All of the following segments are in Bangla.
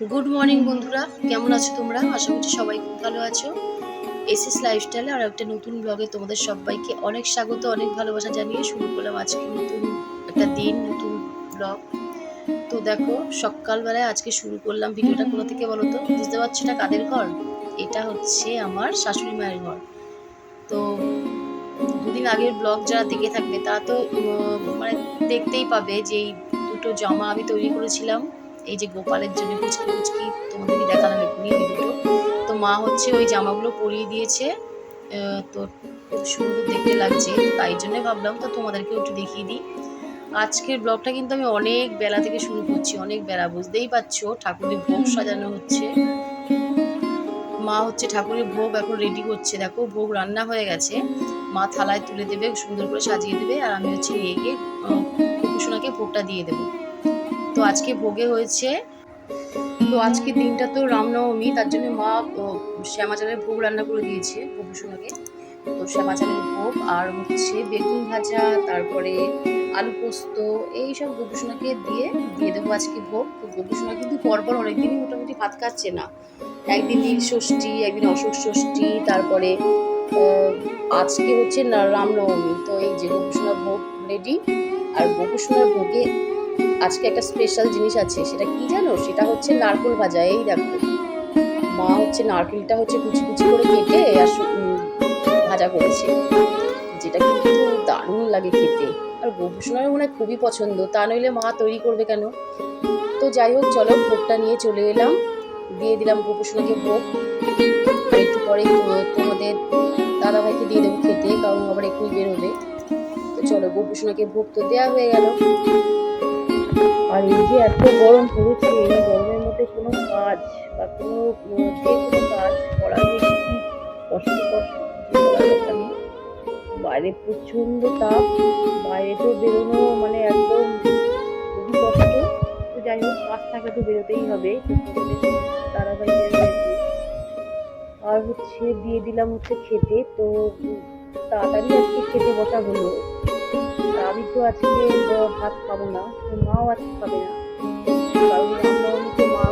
গুড মর্নিং বন্ধুরা। কেমন আছো তোমরা? আশা করছি সবাই খুব ভালো আছো। এসএস লাইফস্টাইলে আর একটা নতুন ব্লগে তোমাদের সবাইকে অনেক স্বাগত, অনেক ভালোবাসা জানিয়ে শুরু করলাম আজকে নতুন একটা দিন, নতুন ব্লগ তো দেখো, সকালবেলায় আজকে শুরু করলাম ভিডিওটা কোথা থেকে বলো তো বুঝতে পারছ এটা কাদের ঘর? এটা হচ্ছে আমার শাশুড়ি মায়ের ঘর। তো দুদিন আগের ব্লগ যারা দেখে থাকবে, তারা তো মানে দেখতেই পাবে যে এই দুটো জামা আমি তৈরি করেছিলাম। এই যে গোপালের জন্য কুচকি কুচকি তোমাদেরকে দেখালাম এক্ষুনি ওই দুটো তো মা হচ্ছে ওই জামাগুলো পরিয়ে দিয়েছে তো সুন্দর দেখতে লাগছে তাই জন্য ভাবলাম তো তোমাদেরকে একটু দেখিয়ে দিই। আজকের ব্লগটা কিন্তু আমি অনেক বেলা থেকে শুরু করছি অনেক বেলা বুঝতেই পারছ ঠাকুরের ভোগ সাজানো হচ্ছে। মা হচ্ছে ঠাকুরের ভোগ এখন রেডি করছে দেখো ভোগ রান্না হয়ে গেছে। মা থালায় তুলে দেবে সুন্দর করে সাজিয়ে দেবে আর আমি হচ্ছে নিয়ে গিয়ে কুকুসোনাকে ভোগটা দিয়ে দেবো। তো আজকে ভোগে হয়েছে। তো আজকে দিনটা তো রামনবমী তার জন্য মা আহ, শ্যামা চালের ভোগ রান্না করে দিয়েছে গোপুসোনাকে তো শ্যামা চালের ভোগ আর হচ্ছে বেগুন ভাজা তারপরে আলু পোস্ত এই সব গোপুসোনাকে দিয়ে দিয়ে দেবো আজকে ভোগ। তো গোপুসোনা কিন্তু পরপর অনেকদিনই মোটামুটি ভাত খাচ্ছে না। একদিন নীল ষষ্ঠী একদিন অশোক ষষ্ঠী তারপরে আজকে হচ্ছে রামনবমী। তো এই যে গোপুসোনা ভোগ রেডি আর গোপুসোনার ভোগে আজকে একটা স্পেশাল জিনিস আছে, সেটা কি জানো? সেটা হচ্ছে নারকেল ভাজা, এই দেখো। মা হচ্ছে নারকেলটা হচ্ছে কুচি কুচি করে কেটে আর ভাজা করেছে। যেটা কিন্তু দারুণ লাগে খেতে। আর গোপুসোনার মনে হয় খুবই পছন্দ। তা নইলে মা তৈরি করবে কেন? তো যাই হোক, চলো ভোগটা নিয়ে চলে এলাম। দিয়ে দিলাম গোপুসোনাকে ভোগ। আর একটু পরে তোমাদের দাদাভাইকে দিয়ে দেবো খেতে, কারণ আবার এক্ষুনি বেরোবে। তো চলো গোপুসোনাকে ভোগ তো দেওয়া হয়ে গেল। আর এই যে এত গরম পড়েছে, এই গরমের মধ্যে কোনো কাজ বা কোনো যে কোনো কাজ করা যে কি কথা নেই। বাইরে প্রচণ্ড তাপ, বাইরে তো বেরোনো মানে একদম খুবই কষ্ট। তো যাই হোক কাজ থাকে তো বেরোতেই হবে। তো তোমাদের তারাবাই বেরোবে আর হচ্ছে, দিয়ে দিলাম হচ্ছে খেতে। তো তাড়াতাড়ি আজকে খেতে বসা হলো। আমি তো আজকে ভাত খাব না মাও আজকে খাবে না। মা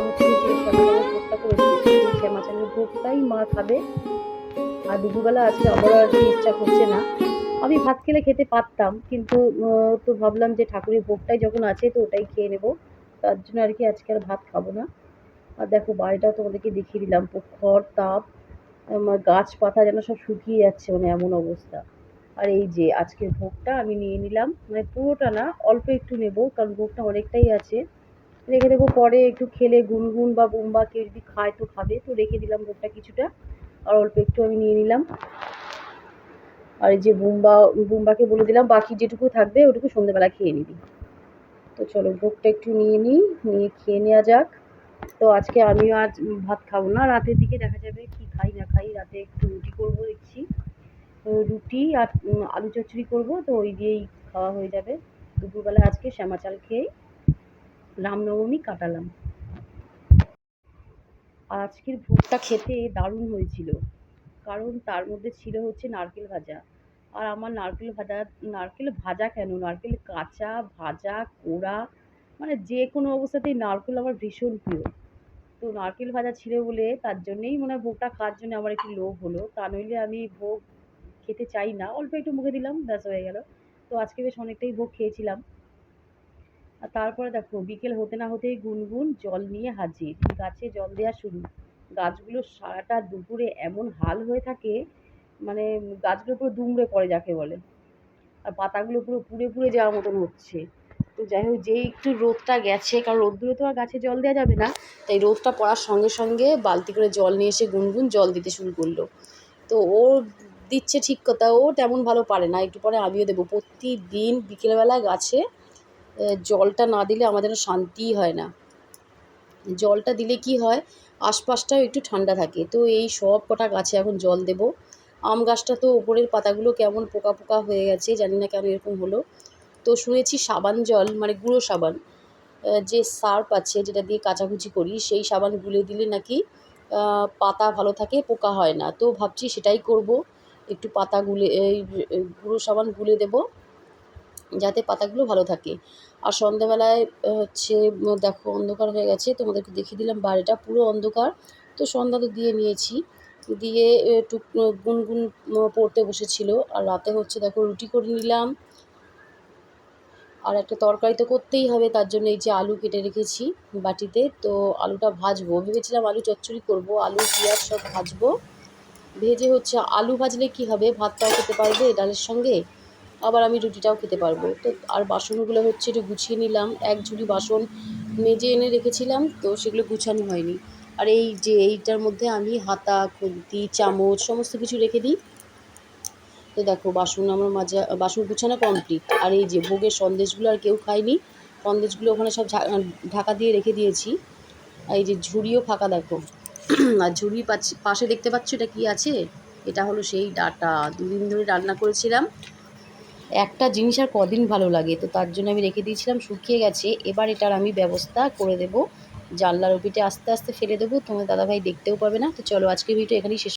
মা খাবে। আর দুপুরবেলা আজকে আমারও আর ইচ্ছা করছে না। আমি ভাত খেলে খেতে পারতাম, কিন্তু তো ভাবলাম যে ঠাকুরের ভোগটাই যখন আছে তো ওটাই খেয়ে নেব। তার জন্য আর কি আজকে আর ভাত খাব না। আর দেখো বাড়িটাও তোমাদেরকে দেখিয়ে দিলাম খড় তাপ, আমার গাছপাতা যেন সব শুকিয়ে যাচ্ছে মানে এমন অবস্থা। আর এই যে আজকের ভোগটা আমি নিয়ে নিলাম। মানে পুরোটা না, অল্প একটু নেব, কারণ ভোগটা অনেকটাই আছে। রেখে দেবো, পরে একটু খেলে গুনগুন বা বোম্বা কেউ যদি খায় তো খাবে, তো রেখে দিলাম ভোগটা কিছুটা। আর অল্প একটু আমি নিয়ে নিলাম। আর এই যে বুম্বা, বুম্বাকে বলে দিলাম, বাকি যেটুকু থাকবে ওটুকু সন্ধ্যেবেলা খেয়ে নিবি। তো চলো ভোগটা একটু নিয়ে নিই, নিয়ে খেয়ে নেওয়া যাক। তো আজকে আমিও আজ ভাত খাব না, রাতের দিকে দেখা যাবে কি খাই না খাই, রাতে একটু রুটি করব দেখছি। রুটি আর আলু চচ্চড়ি করব, তো ওই দিয়েই খাওয়া হয়ে যাবে। দুপুরবেলা আজকে শ্যামা চাল খেয়েই রামনবমী কাটালাম। আজকের ভোগটা খেতে দারুণ হয়েছিল, কারণ তার মধ্যে ছিল হচ্ছে নারকেল ভাজা। আর আমার নারকেল ভাজা নারকেল ভাজা কেন? নারকেল কাঁচা, ভাজা, কোড়া মানে যে কোনো অবস্থাতেই নারকেল আমার ভীষণ প্রিয়। তো নারকেল ভাজা ছিল বলে তার জন্যেই মনে হয় ভোগটা খাওয়ার জন্য আমার একটু লোভ হলো। তা নইলে আমি ভোগ খেতে চাই না, অল্প একটু মুখে দিলাম, ব্যাস হয়ে গেল। তো আজকে বেশ অনেকটাই ভোগ খেয়েছিলাম। আর তারপরে দেখো, বিকেল হতে না হতেই গুনগুন জল নিয়ে হাজির। গাছে জল দেওয়া শুরু। গাছগুলো সারাটা দুপুরে এমন হাল হয়ে থাকে মানে গাছগুলো পুরো দুমড়ে পড়ে যাকে বলে। আর পাতাগুলো পুরো পুড়ে পুড়ে যাওয়ার মতন হচ্ছে। তো যাই হোক, যেই একটু রোদটা গেছে, কারণ রোদ্দুরে তো আর গাছে জল দেওয়া যাবে না, তাই রোদটা পড়ার সঙ্গে সঙ্গে বালতি করে জল নিয়ে এসে গুনগুন জল দিতে শুরু করল। তো ও দিচ্ছে ঠিক কথা। ও তেমন ভালো পারে না। একটু পরে আমিও দেবো। প্রতিদিন বিকেলবেলা গাছে জলটা না দিলে যেন শান্তিই হয় না। জলটা দিলে কি হয়? আশপাশটাও একটু ঠান্ডা থাকে। তো এই সব কটা গাছে এখন জল দেব। আম গাছটা তো ওপরের পাতাগুলো কেমন পোকা পোকা হয়ে গেছে, জানি না কেন এরকম হলো। তো শুনেছি সাবান জল মানে গুঁড়ো সাবান যে সার্ফ আছে যেটা দিয়ে কাচাকুচি করি, সেই সাবান গুলে দিলে নাকি পাতা ভালো থাকে, পোকা হয় না। তো ভাবছি সেটাই করব। একটু পাতা গুলে, এই গুঁড়ো সাবান গুলে দেবো, যাতে পাতাগুলো ভালো থাকে। আর সন্ধ্যাবেলায় হচ্ছে, দেখো, অন্ধকার হয়ে গেছে, তোমাদেরকে দেখিয়ে দিলাম বাড়িটা, পুরো অন্ধকার। তো সন্ধ্যা তো দিয়ে নিয়েছি, দিয়ে টুক, গুনগুন পড়তে বসেছিল। আর রাতে হচ্ছে, দেখো, রুটি করে নিলাম। আর একটা তরকারি তো করতেই হবে, তার জন্য এই যে আলু কেটে রেখেছি বাটিতে। তো আলুটা ভাজবো, ভেবেছিলাম আলু চচ্চড়ি করব, আলু, পেঁয়াজ সব ভাজবো। ভেজে হচ্ছে আলু ভাজলে কি হবে? ভাতটাও খেতে পারবে, ডালের সঙ্গে। আবার আমি রুটিটাও খেতে পারব। তো আর বাসনগুলো হচ্ছে একটু গুছিয়ে নিলাম। এক ঝুড়ি বাসন মেজে এনে রেখেছিলাম, তো সেগুলো গুছানো হয়নি। আর এই যে এইটার মধ্যে আমি হাতা, খুন্তি, চামচ সমস্ত কিছু রেখে দিই। তো দেখো, বাসন আমার মাজা, বাসন গুছানো কমপ্লিট। আর এই যে ভোগের সন্দেশগুলো আর কেউ খায়নি, সন্দেশগুলো ওখানে সব ঢাকা দিয়ে রেখে দিয়েছি। আর এই যে ঝুড়িও ফাঁকা দেখো। আর ঝুড়ির পাচ্ছি পাশে দেখতে পাচ্ছ এটা কি আছে? এটা হলো সেই ডাটা। দুদিন ধরে রান্না করেছিলাম। একটা জিনিস আর কদিন ভালো লাগে, তো তার জন্য আমি রেখে দিয়েছিলাম, শুকিয়ে গেছে। এবার এটার আমি ব্যবস্থা করে দেব। জানলার রুপিটা আস্তে আস্তে ফেলে দেবো। তোমার দাদাভাই দেখতেও পাবে না। তো চলো আজকে ভিডিও এখানেই শেষ